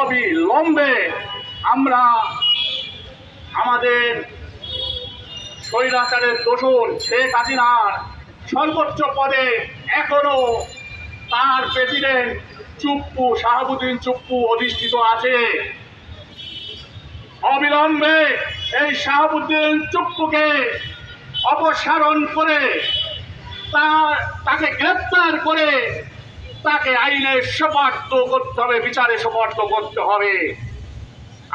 অবিলম্বে আমরা আমাদের স্বৈরাচারের দোষর শেখ হাসিনার সর্বোচ্চ পদে এখনও তার প্রেসিডেন্ট চুপ্পু, শাহাবুদ্দিন চুপ্পু অধিষ্ঠিত আছে। অবিলম্বে এই শাহাবুদ্দিন চুপ্পুকে অপসারণ করে তার তাকে গ্রেপ্তার করে তাকে আইনে সোপার্দ করতে হবে, বিচারে সোপার্দ করতে হবে।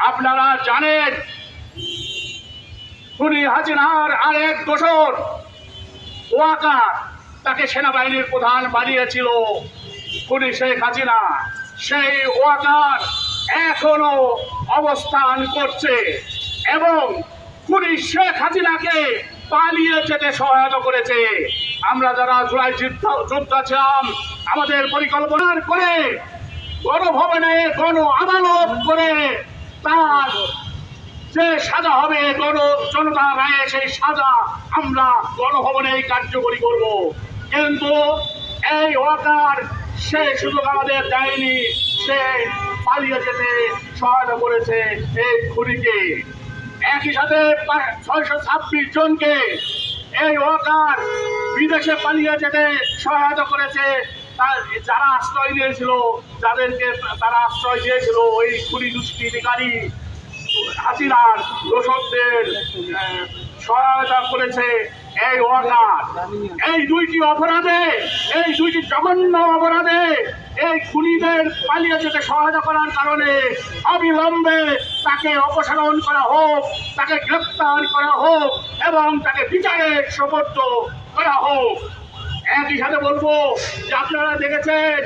আপনারা জানেন, খুনি হাসিনার আরেক দোষর ওয়াকার তাকে সেনাবাহিনীর প্রধান বানিয়েছিল খুনি শেখ হাসিনা। সেই ওয়াকার এখনও অবস্থান করছে এবং খুনি শেখ হাসিনাকে পালিয়ে যেতে সহায়তা করেছে। আমরা যারা জুলাই যুদ্ধ যোদ্ধা ছিলাম আমাদের পরিকল্পনা করে, গণভবনে গণ আদালত করে, তার যে সাজা হবে, গণ জনতা রায়ে সেই সাজা আমরা গণভবনে কার্যকরী করব। কিন্তু এই ওয়াকার সে সুযোগ আমাদের দেয়নি, সে পালিয়ে যেতে সহায়তা করেছে এই খুনিকে। একই সাথে ছয়শো ছাব্বিশ জনকে এই ওয়াকার বিদেশে পালিয়ে যেতে সহায়তা করেছে যারা আশ্রয় দিয়েছিল যাদেরকে তারা আশ্রয় দিয়েছিল, ওই খুনি দুষ্কৃতিকারী হাসিনার দোষকদের সহায়তা করেছে এই ওয়াকার। এই দুইটি অপরাধে, এই দুইটি জঘন্য অপরাধে এই খুনিদের পালিয়ে যেতে সহায়তা করার কারণে অবিলম্বে তাকে অপসারণ করা হোক, তাকে গ্রেপ্তার করা হোক এবং তাকে বিচারে সমর্থ করা হোক। একই সাথে বলব যে আপনারা দেখেছেন,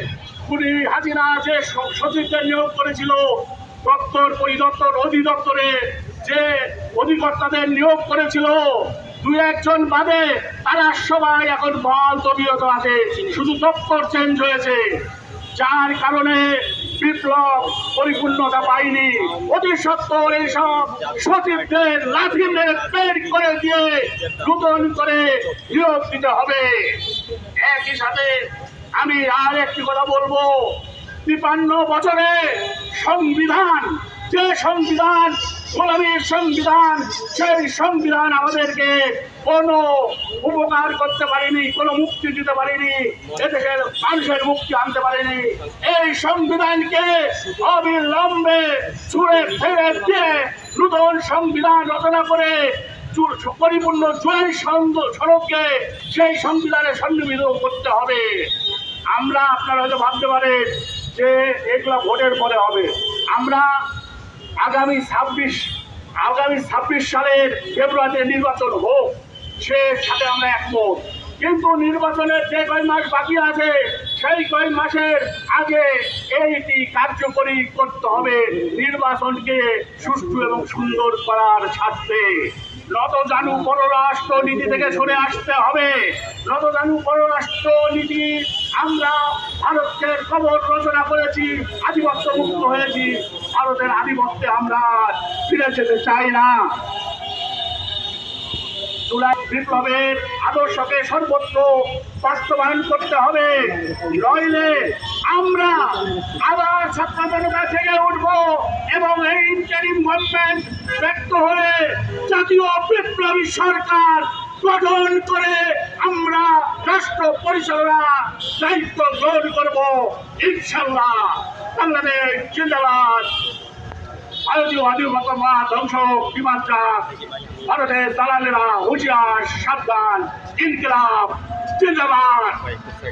খুনি হাজিরা যে সচিবদের নিয়োগ করেছিল। দপ্তর পরিদপ্তর, অধিদপ্তরে যে অধিকর্তাদের নিয়োগ করেছিল দু একজন বাদে তারা সবাই এখন বল তবিয়ত আছে। শুধু দপ্তর চেঞ্জ হয়েছে। যার কারণে বিপ্লব পরিপূর্ণতা পাইনি। অতি সত্তর এইসব সচিবদের লাঠি মেরে বের করে দিয়ে নতুন করে নিয়োগ দিতে হবে। একই সাথে আমি আর একটি কথা বলব। তিপান্ন বছরে সংবিধান, যে সংবিধান গোলামীর সংবিধান, সেই সংবিধান আমাদেরকে কোনো উপকার করতে পারেনি, কোনো মুক্তি দিতে পারেনি, এদেশের মানুষের মুক্তি আনতে পারেনি। এই সংবিধানকে অবিলম্বে ছুঁড়ে ফেলে দিয়ে নূতন সংবিধান রচনা করে পরিপূর্ণ জয় সড়ককে সেই সংবিধানে সন্নিবেশ করতে হবে। আমরা, আপনারা হয়তো ভাবতে পারেন যে এগুলো ভোটের পরে হবে। আমরা আগামী ছাব্বিশ আগামী ছাব্বিশ সালের ফেব্রুয়ারিতে নির্বাচন হোক সে সাথে আমরা একমত। কিন্তু নির্বাচনের যে কয় মাস বাকি আছে, সেই কয় মাসের আগে এইটি কার্যকরী করতে হবে নির্বাচনকে সুষ্ঠু এবং সুন্দর করার স্বার্থে। জানু পররাষ্ট্র নীতি থেকে সরে আসতে হবে জানু পররাষ্ট্র নীতি আমরা ভারতের খবর রচনা করেছি, আধিপত্য মুক্ত হয়েছি, ভারতের আধিপত্যে আমরা ফিরে যেতে চাই না। জুলাই বিপ্লবের আদর্শকে সর্বত্র বাস্তবায়ন করতে হবে। নইলে আমরা আবার ছাত্র জনতা থেকে উঠব এবং এই ইন্টারিম গভর্নমেন্ট ব্যক্ত হয়ে জাতীয় বিপ্লবী সরকার গঠন করে আমরা রাষ্ট্র পরিচালনা দায়িত্ব গ্রহণ করব। ইনশাল্লাহ বাংলাদেশ জিন্দাবাদ। ভারতীয় আধিপত্যমা ধ্বংস বিমাত্রা ভারতের দালালেরা হুঁশিয়ার সাবধান ইনকিলাব জিন্দাবাদ।